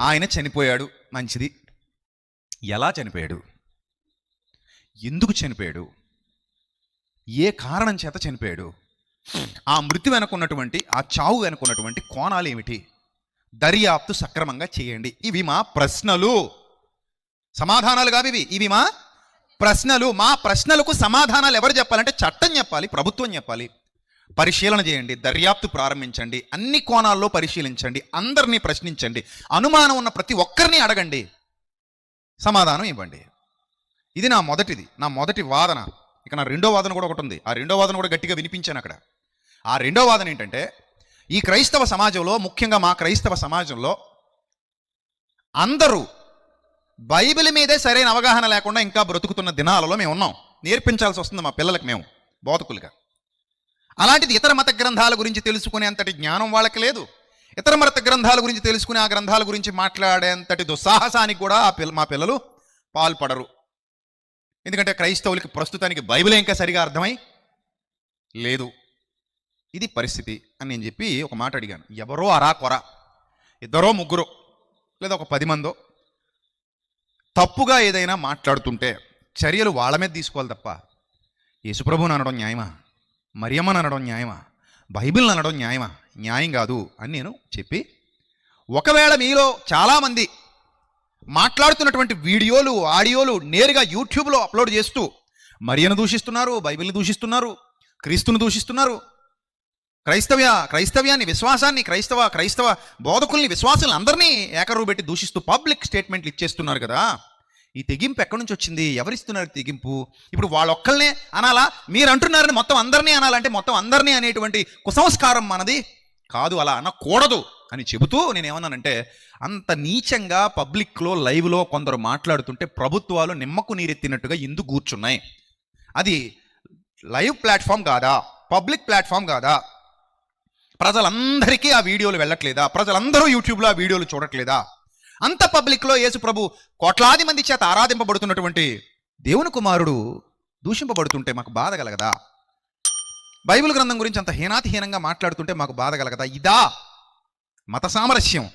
ఆయన చనిపోయాడు. మంచిది. ఎలా చనిపోయాడు? ఎందుకు చనిపోయాడు? ఏ కారణం చేత చనిపోయాడు? ఆ మృతి వెనుకున్నటువంటి ఆ చావు వెనుకున్నటువంటి కోణాలు ఏమిటి? దర్యాప్తు సక్రమంగా చేయండి. ఇవి మా ప్రశ్నలు. సమాధానాలు కావు ఇవి. ఇవి మా ప్రశ్నలు. మా ప్రశ్నలకు సమాధానాలు ఎవరు చెప్పాలంటే చట్టం చెప్పాలి ప్రభుత్వం చెప్పాలి. పరిశీలన చేయండి దర్యాప్తు ప్రారంభించండి అన్ని కోణాల్లో పరిశీలించండి అందరినీ ప్రశ్నించండి అనుమానం ఉన్న ప్రతి ఒక్కరిని అడగండి. సమాధానం ఇవ్వండి. ఇది నా మొదటిది నా మొదటి వాదన. ఇక నా రెండో వాదన కూడా ఒకటి ఉంది. ఆ రెండో వాదన కూడా గట్టిగా వినిపించాను అక్కడ. ఆ రెండో వాదన ఏంటంటే ఈ క్రైస్తవ సమాజంలో ముఖ్యంగా మా క్రైస్తవ సమాజంలో అందరూ బైబిల్ మీదే సరైన అవగాహన లేకుండా ఇంకా బ్రతుకుతున్న దినాలలో మేము ఉన్నాం. నేర్పించాల్సి వస్తుంది మా పిల్లలకు మేము బోధకులుగా. అలాంటిది ఇతర మత గ్రంథాల గురించి తెలుసుకునేంతటి జ్ఞానం వాళ్ళకి లేదు. ఇతర మత గ్రంథాల గురించి తెలుసుకుని ఆ గ్రంథాల గురించి మాట్లాడేంతటి దుస్సాహసానికి కూడా ఆ పిల్ల మా పిల్లలు పాల్పడరు. ఎందుకంటే క్రైస్తవులకి ప్రస్తుతానికి బైబిల్ ఇంకా సరిగా అర్థమై లేదు. ఇది పరిస్థితి అని నేను చెప్పి ఒక మాట అడిగాను. ఎవరో అరా కొర ఇద్దరో ముగ్గురో లేదా ఒక పది మందో తప్పుగా ఏదైనా మాట్లాడుతుంటే చర్యలు వాళ్ళ మీద తీసుకోవాలి తప్ప యేసుప్రభుని అనడం న్యాయమా? మరియమ్మని అనడం న్యాయమా? బైబిల్ని అనడం న్యాయమా? న్యాయం కాదు అని నేను చెప్పి ఒకవేళ మీలో చాలామంది మాట్లాడుతున్నటువంటి వీడియోలు ఆడియోలు నేరుగా యూట్యూబ్లో అప్లోడ్ చేస్తూ మరియను దూషిస్తున్నారు బైబిల్ని దూషిస్తున్నారు క్రీస్తుని దూషిస్తున్నారు క్రైస్తవ్య క్రైస్తవ్యాన్ని విశ్వాసాన్ని క్రైస్తవ క్రైస్తవ బోధకుల్ని విశ్వాసులను అందరినీ ఏకరువు పెట్టి దూషిస్తూ పబ్లిక్ స్టేట్మెంట్లు ఇచ్చేస్తున్నారు కదా ఈ తెగింపు ఎక్కడి నుంచి వచ్చింది? ఎవరిస్తున్నారు తెగింపు? ఇప్పుడు వాళ్ళొక్కళ్ళనే అనాలా? మీరు అంటున్నారని మొత్తం అందరినీ అనాలంటే మొత్తం అందరినీ అనేటువంటి కుసంస్కారం మనది కాదు అలా అనకూడదు. అని చెబుతూ నేనేమన్నానంటే అంత నీచంగా పబ్లిక్లో లైవ్లో కొందరు మాట్లాడుతుంటే ప్రభుత్వాలు నిమ్మకు నీరెత్తినట్టుగా ఎందుకు కూర్చున్నాయి. అది లైవ్ ప్లాట్ఫామ్ కాదా? పబ్లిక్ ప్లాట్ఫామ్ కాదా? ప్రజలందరికీ ఆ వీడియోలు వెళ్ళట్లేదా? ప్రజలందరూ యూట్యూబ్లో ఆ వీడియోలు చూడట్లేదా? అంత పబ్లిక్లో యేసు ప్రభు కోట్లాది మంది చేత ఆరాధింపబడుతున్నటువంటి దేవుని కుమారుడు దూషింపబడుతుంటే మాకు బాధ కలగదా? బైబిల్ గ్రంథం గురించి అంత హీనాతిహీనంగా మాట్లాడుతుంటే మాకు బాధ కలగదా? ఇదా మత సామరస్యం.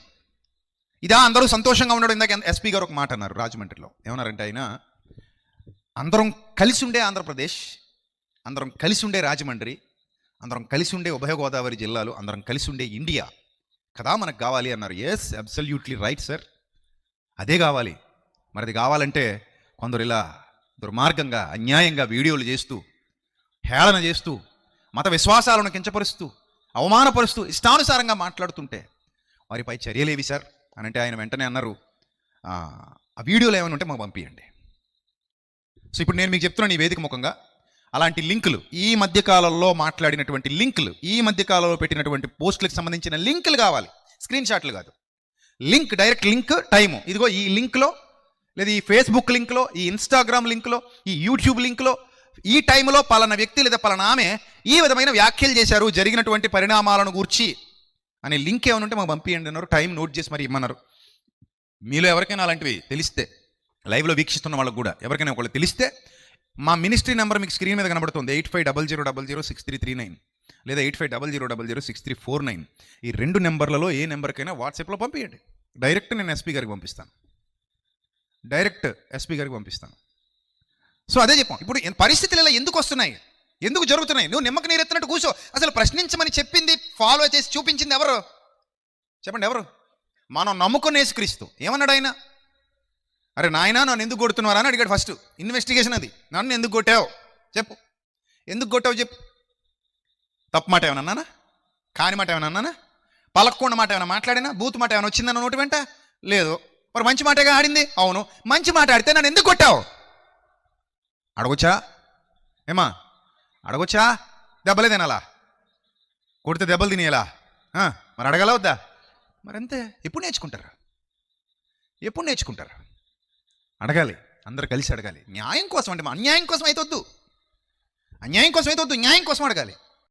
ఇదా అందరూ సంతోషంగా ఉండడం ఇందాక ఎస్పీ గారు ఒక మాట అన్నారు రాజమండ్రిలో. ఏమన్నారంటే ఆయన అందరం కలిసి ఉండే ఆంధ్రప్రదేశ్ అందరం కలిసి ఉండే రాజమండ్రి అందరం కలిసి ఉండే ఉభయ గోదావరి జిల్లాలు అందరం కలిసి ఉండే ఇండియా. కదా మనకు కావాలి? అన్నారు. ఎస్ అబ్సల్యూట్లీ రైట్ సార్ అదే కావాలి. మరి అది కావాలంటే కొందరు ఇలా దుర్మార్గంగా అన్యాయంగా వీడియోలు చేస్తూ హేళన చేస్తూ మత విశ్వాసాలను కించపరుస్తూ అవమానపరుస్తూ ఇష్టానుసారంగా మాట్లాడుతుంటే వారిపై చర్యలేవి సార్? అని అంటే ఆయన వెంటనే అన్నారు "ఆ, వీడియోలు ఏమైనా ఉంటే మాకు పంపించండి సో ఇప్పుడు నేను మీకు చెప్తున్నాను ఈ వేదిక ముఖంగా. అలాంటి లింకులు ఈ మధ్యకాలంలో మాట్లాడినటువంటి లింకులు ఈ మధ్యకాలంలో పెట్టినటువంటి పోస్టులకు సంబంధించిన లింకులు కావాలి. స్క్రీన్ షాట్లు కాదు. Link direct link time. ఇదిగో ఈ లింక్లో లేదా ఈ ఫేస్బుక్ లింక్లో ఈ ఇన్స్టాగ్రామ్ లింక్లో ఈ యూట్యూబ్ లింక్లో ఈ టైంలో పలానా వ్యక్తి లేదా పలానా ఆమె ఈ విధమైన వ్యాఖ్యలు చేశారు జరిగినటువంటి పరిణామాలను గూర్చి అనే లింక్ ఏమైనా ఉంటే మాకు పంపించండి అన్నారు. టైం నోట్ చేసి మరి ఇమ్మన్నారు. మీలో ఎవరికైనా అలాంటివి తెలిస్తే లైవ్లో వీక్షిస్తున్న వాళ్ళకు కూడా ఎవరికైనా ఒకళ్ళు తెలిస్తే మా మినిస్ట్రీ నెంబర్ మీకు స్క్రీన్ మీద కనబడుతుంది. Eight five double zero double zero six three three nine. లేదా eight five double zero double zero six three four nine ఈ రెండు నెంబర్లలో ఏ నెంబర్కైనా వాట్సాప్లో పంపించండి డైరెక్ట్ నేను ఎస్పీ గారికి పంపిస్తాను. డైరెక్ట్ ఎస్పీ గారికి పంపిస్తాను. సో అదే చెప్పాం. ఇప్పుడు పరిస్థితులు ఇలా ఎందుకు వస్తున్నాయి? ఎందుకు జరుగుతున్నాయి? నువ్వు నిమ్మక నీరెత్తినట్టు కూర్చో. అసలు ప్రశ్నించమని చెప్పింది ఫాలో చేసి చూపించింది ఎవరు? చెప్పండి ఎవరు? మనం నమ్ముకునేసి క్రీస్తు ఏమన్నాడు ఆయన? అరే నాయనా నన్ను ఎందుకు కొడుతున్నారా అని అడిగాడు ఫస్ట్. ఇన్వెస్టిగేషన్ అది. నన్ను ఎందుకు కొట్టావు? చెప్పు. ఎందుకు కొట్టావు చెప్పు. తప్పు మాట ఏమైనా అన్నానా? కాని మాట ఏమైనా అన్నానా? పలక్కుండా మాట ఏమైనా మాట్లాడినా? బూత్ మాట ఏమైనా వచ్చిందన్న నోటి వెంట? లేదు. మరి మంచి మాటగా ఆడింది? అవును. మంచి మాట ఆడితే నన్ను ఎందుకు కొట్టావు? అడగొచ్చా? ఏమా? అడగొచ్చా? దెబ్బలే తినాలా? కొడితే దెబ్బలు తినేలా? మరి అడగల వద్దా? మరి అంతే ఎప్పుడు నేర్చుకుంటారు? ఎప్పుడు నేర్చుకుంటారు? అడగాలి. అందరు కలిసి అడగాలి. న్యాయం కోసం అంటే మా అన్యాయం కోసం అయితే వద్దు. అన్యాయం కోసం అయితే వద్దు. న్యాయం కోసం అడగాలి.